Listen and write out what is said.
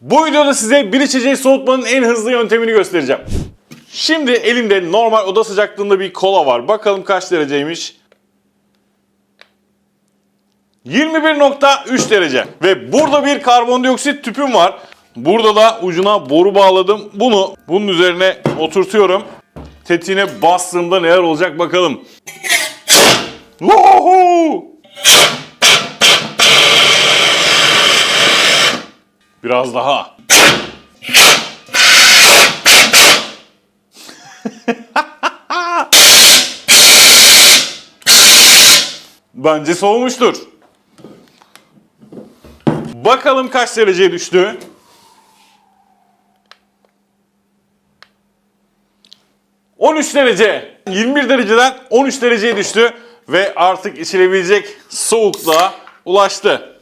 Bu videoda size bir içeceği soğutmanın en hızlı yöntemini göstereceğim. Şimdi elimde normal oda sıcaklığında bir kola var. Bakalım kaç dereceymiş. 21.3 derece. Ve burada bir karbondioksit tüpüm var. Burada da ucuna boru bağladım. Bunu bunun üzerine oturtuyorum. Tetiğine bastığımda neler olacak bakalım. Woohoo! Biraz daha. Bence soğumuştur. Bakalım kaç dereceye düştü. ...13 derece. 21 dereceden 13 dereceye düştü. Ve artık içilebilecek soğukluğa ulaştı.